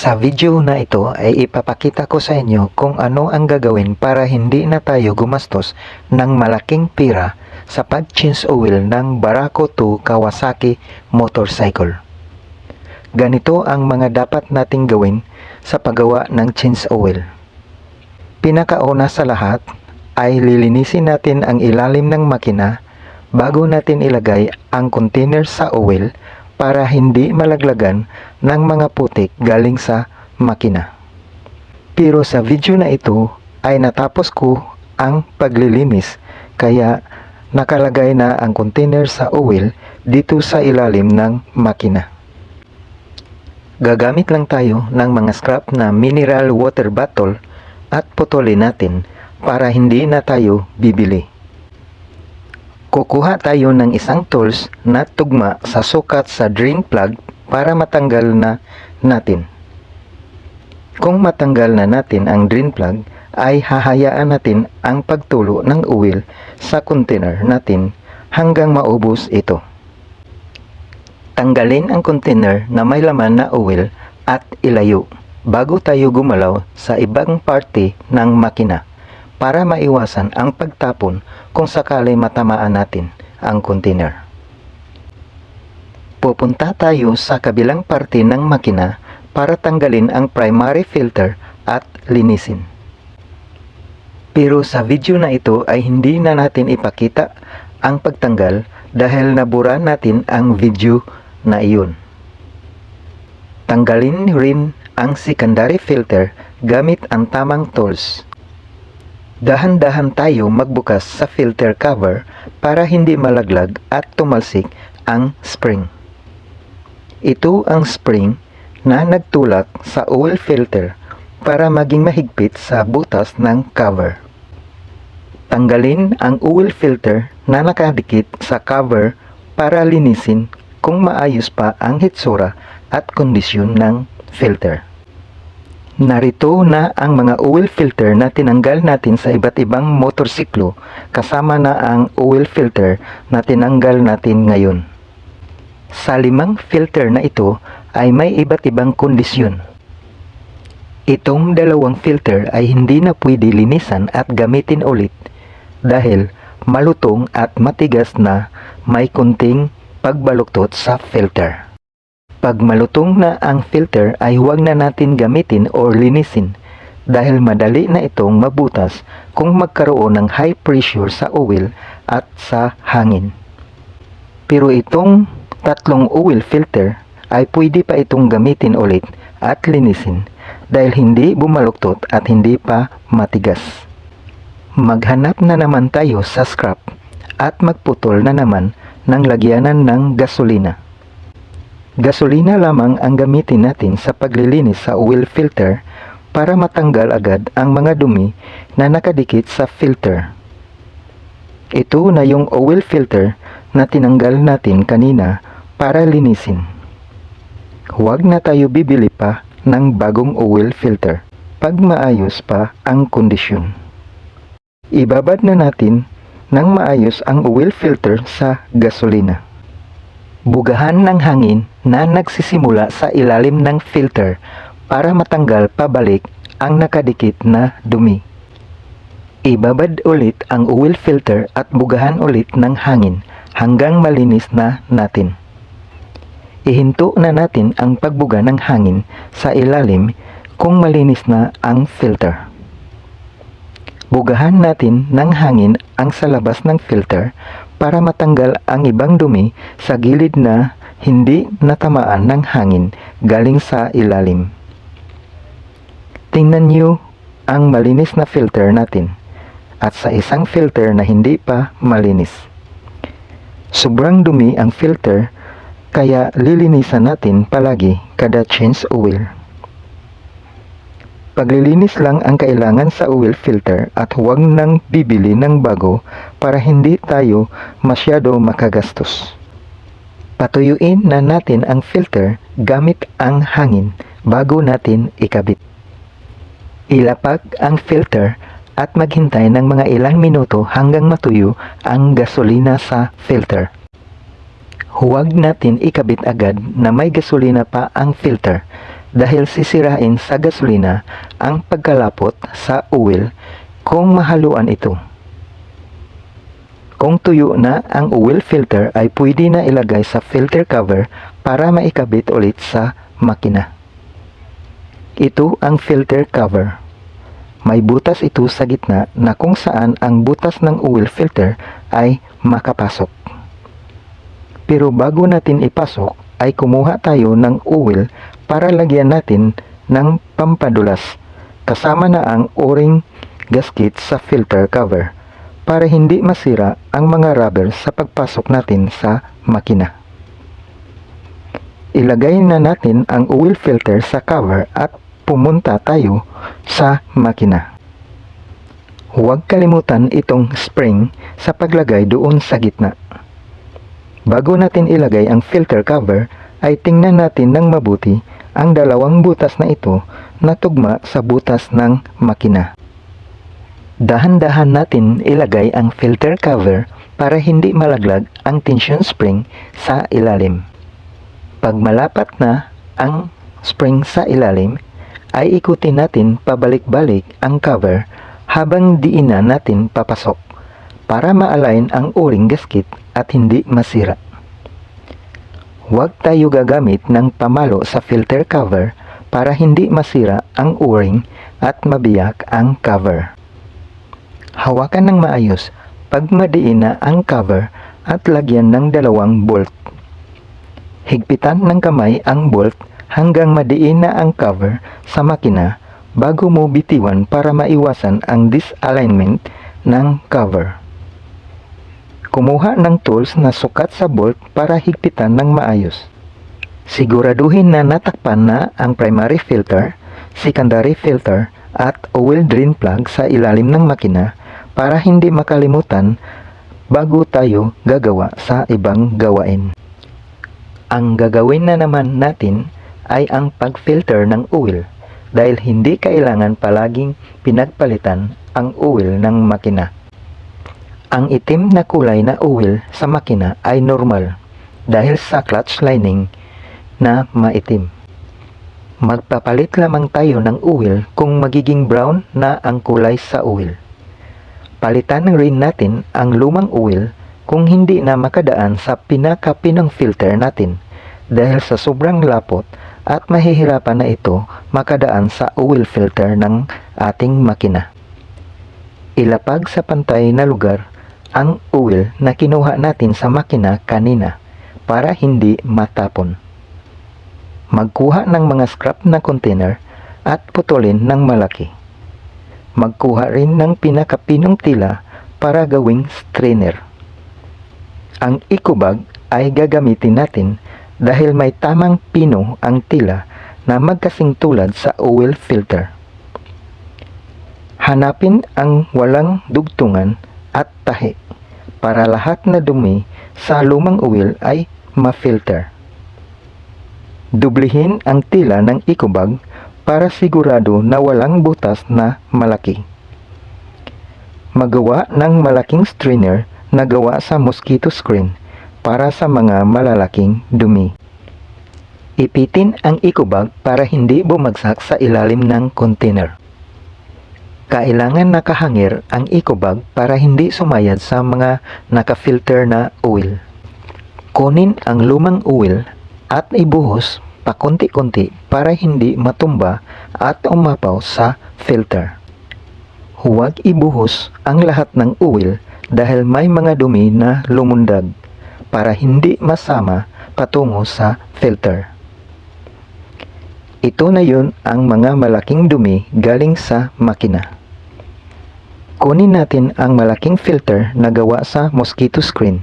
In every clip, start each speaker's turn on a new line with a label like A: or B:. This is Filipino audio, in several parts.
A: Sa video na ito ay ipapakita ko sa inyo kung ano ang gagawin para hindi na tayo gumastos ng malaking pira sa pag-change oil ng Barako 2 Kawasaki motorcycle. Ganito ang mga dapat nating gawin sa paggawa ng change oil. Pinakauna sa lahat ay lilinisin natin ang ilalim ng makina bago natin ilagay ang container sa oil para hindi malaglagan ng mga putik galing sa makina. Pero sa video na ito ay natapos ko ang paglilinis kaya nakalagay na ang container sa oil dito sa ilalim ng makina. Gagamit lang tayo ng mga scrap na mineral water bottle at putulin natin para hindi na tayo bibili. Kukuha tayo ng isang tools na tugma sa sukat sa drain plug para matanggal na natin. Kung matanggal na natin ang drain plug, ay hahayaan natin ang pagtulo ng oil sa container natin hanggang maubos ito. Tanggalin ang container na may laman na oil at ilayo bago tayo gumalaw sa ibang parte ng makina para maiwasan ang pagtapon kung sakali matamaan natin ang container. Pupunta tayo sa kabilang parte ng makina para tanggalin ang primary filter at linisin. Pero sa video na ito ay hindi na natin ipakita ang pagtanggal dahil nabura natin ang video na iyon. Tanggalin rin ang secondary filter gamit ang tamang tools. Dahan-dahan tayo magbukas sa filter cover para hindi malaglag at tumalsik ang spring. Ito ang spring na nagtulak sa oil filter para maging mahigpit sa butas ng cover. Tanggalin ang oil filter na nakadikit sa cover para linisin kung maayos pa ang hitsura at kondisyon ng filter. Narito na ang mga oil filter na tinanggal natin sa iba't ibang motorsiklo kasama na ang oil filter na tinanggal natin ngayon. Sa limang filter na ito ay may iba't ibang kondisyon. Itong dalawang filter ay hindi na pwede linisan at gamitin ulit dahil malutong at matigas na may kunting pagbaluktot sa filter. Pag malutong na ang filter ay huwag na natin gamitin or linisin dahil madali na itong mabutas kung magkaroon ng high pressure sa oil at sa hangin. Pero itong tatlong oil filter ay pwede pa itong gamitin ulit at linisin dahil hindi bumaluktot at hindi pa matigas. Maghanap na naman tayo sa scrap at magputol na naman ng lagyanan ng gasolina. Gasolina lamang ang gamitin natin sa paglilinis sa oil filter para matanggal agad ang mga dumi na nakadikit sa filter. Ito na yung oil filter na tinanggal natin kanina para linisin. Huwag na tayo bibili pa ng bagong oil filter pag maayos pa ang kondisyon. Ibabad na natin ng maayos ang oil filter sa gasolina. Bugahan ng hangin na nagsisimula sa ilalim ng filter para matanggal pabalik ang nakadikit na dumi. Ibabad ulit ang oil filter at bugahan ulit ng hangin hanggang malinis na natin. Ihinto na natin ang pagbuga ng hangin sa ilalim kung malinis na ang filter. Bugahan natin ng hangin ang sa labas ng filter para matanggal ang ibang dumi sa gilid na hindi natamaan ng hangin galing sa ilalim. Tingnan niyo ang malinis na filter natin at sa isang filter na hindi pa malinis. Sobrang dumi ang filter kaya lilinisan natin palagi kada change oil. Paglilinis lang ang kailangan sa oil filter at huwag nang bibili ng bago para hindi tayo masyado makagastos. Patuyuin na natin ang filter gamit ang hangin bago natin ikabit. Ilapag ang filter at maghintay ng mga ilang minuto hanggang matuyo ang gasolina sa filter. Huwag natin ikabit agad na may gasolina pa ang filter dahil sisirain sa gasolina ang pagkalapot sa oil kung mahaluan ito. Kung tuyo na ang oil filter ay pwede na ilagay sa filter cover para maikabit ulit sa makina. Ito ang filter cover. May butas ito sa gitna na kung saan ang butas ng oil filter ay makapasok. Pero bago natin ipasok ay kumuha tayo ng oil para lagyan natin ng pampadulas kasama na ang o-ring gasket sa filter cover para hindi masira ang mga rubber sa pagpasok natin sa makina. Ilagay na natin ang oil filter sa cover at pumunta tayo sa makina. Huwag kalimutan itong spring sa paglagay doon sa gitna. Bago natin ilagay ang filter cover, ay tingnan natin ng mabuti ang dalawang butas na ito na tugma sa butas ng makina. Dahan-dahan natin ilagay ang filter cover para hindi malaglag ang tension spring sa ilalim. Pag malapat na ang spring sa ilalim, ay ikutin natin pabalik-balik ang cover habang diin na natin papasok para ma-align ang o-ring gasket at hindi masira. Huwag tayo gagamit ng pamalo sa filter cover para hindi masira ang o-ring at mabiyak ang cover. Hawakan ng maayos pag madiin na ang cover at lagyan ng dalawang bolt. Higpitan ng kamay ang bolt hanggang madiin na ang cover sa makina bago mo bitiwan para maiwasan ang disalignment ng cover. Kumuha ng tools na sukat sa bolt para higpitan ng maayos. Siguraduhin na natakpan na ang primary filter, secondary filter at oil drain plug sa ilalim ng makina para hindi makalimutan bago tayo gagawa sa ibang gawain. Ang gagawin na naman natin ay ang pag-filter ng oil dahil hindi kailangan palaging pinagpalitan ang oil ng makina. Ang itim na kulay na oil sa makina ay normal dahil sa clutch lining na maitim. Magpapalit lamang tayo ng oil kung magiging brown na ang kulay sa oil. Palitan rin natin ang lumang oil kung hindi na makadaan sa pinakapinong filter natin dahil sa sobrang lapot at mahihirapan na ito makadaan sa oil filter ng ating makina. Ilapag sa pantay na lugar ang oil na kinuha natin sa makina kanina para hindi matapon. Magkuha ng mga scrap na container at putulin ng malaki magkuha rin ng pinakapinong tila para gawing strainer. Ang eco-bag ay gagamitin natin dahil may tamang pino ang tila na magkasing tulad sa oil filter. Hanapin ang walang dugtungan at tahi para lahat na dumi sa lumang oil ay ma-filter. Dublihin ang tila ng eco-bag para sigurado na walang butas na malaki. Magawa ng malaking strainer na gawa sa mosquito screen para sa mga malalaking dumi. Ipitin ang eco-bag para hindi bumagsak sa ilalim ng container. Kailangan nakahangir ang eco-bag para hindi sumayad sa mga naka-filter na oil. Kunin ang lumang oil at ibuhos pakunti-kunti para hindi matumba at umapaw sa filter. Huwag ibuhos ang lahat ng oil dahil may mga dumi na lumundag para hindi masama patungo sa filter. Ito na yun ang mga malaking dumi galing sa makina. Kunin natin ang malaking filter na gawa sa mosquito screen.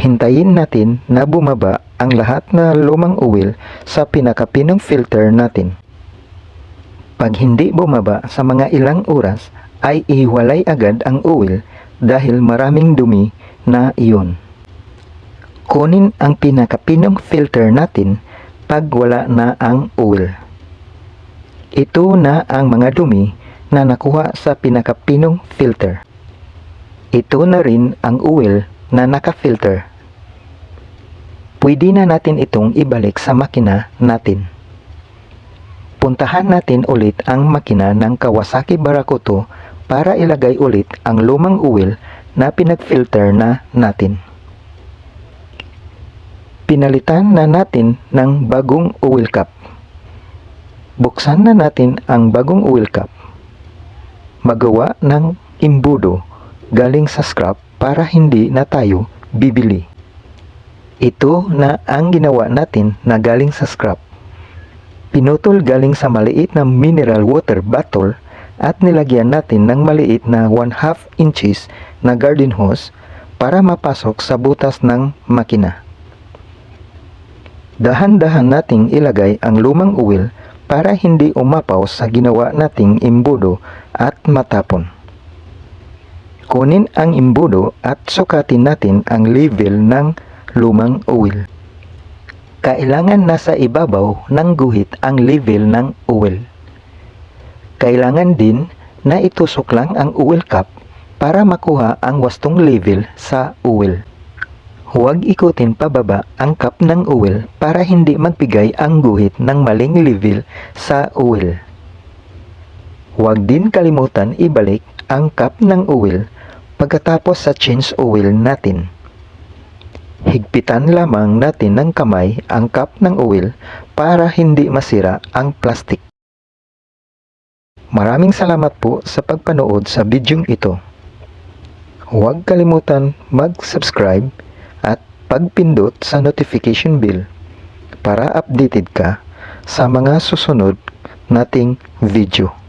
A: Hintayin natin na bumaba ang lahat na lumang oil sa pinakapinong filter natin. Pag hindi bumaba sa mga ilang oras, ay ihiwalay agad ang oil dahil maraming dumi na iyon. Kunin ang pinakapinong filter natin pag wala na ang oil. Ito na ang mga dumi na nakuha sa pinakapinong filter. Ito na rin ang oil na naka-filter pwede na natin itong ibalik sa makina natin. Puntahan natin ulit ang makina ng Kawasaki Barakuto para ilagay ulit ang lumang oil na pinag-filter na natin. Pinalitan na natin ng bagong oil cap. Buksan na natin ang bagong oil cap. Magawa ng imbudo galing sa scrap para hindi na tayo bibili. Ito na ang ginawa natin na galing sa scrap. Pinutol galing sa maliit na mineral water bottle at nilagyan natin ng maliit na 1 half inches na garden hose para mapasok sa butas ng makina. Dahan-dahan nating ilagay ang lumang oil para hindi umapaw sa ginawa nating imbudo at matapon. Kunin ang imbudo at sukatin natin ang level ng lumang oil. Kailangan nasa ibabaw ng guhit ang level ng oil. Kailangan din na itusok lang ang oil cap para makuha ang wastong level sa oil. Huwag ikutin pababa ang cap ng oil para hindi magbigay ang guhit ng maling level sa oil. Huwag din kalimutan ibalik ang cap ng oil pagkatapos sa change oil natin. Higpitan lamang natin ng kamay ang cap ng oil para hindi masira ang plastic. Maraming salamat po sa pagpanood sa bidyong ito. Huwag kalimutan mag-subscribe at pagpindot sa notification bell para updated ka sa mga susunod nating video.